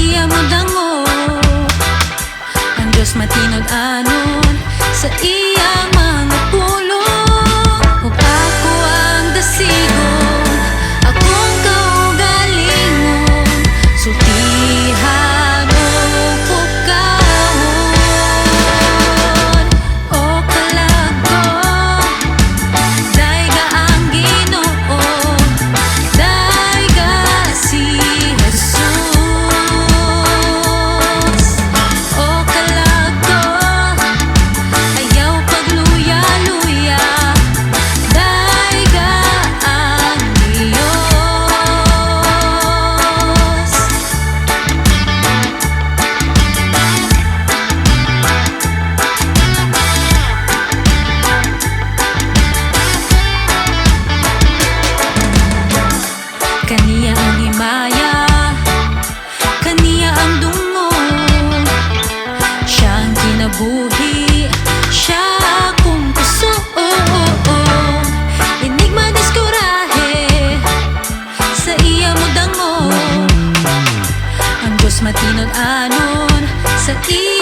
iya mo dango Ang Diyos matinod anon sa iya mo The key.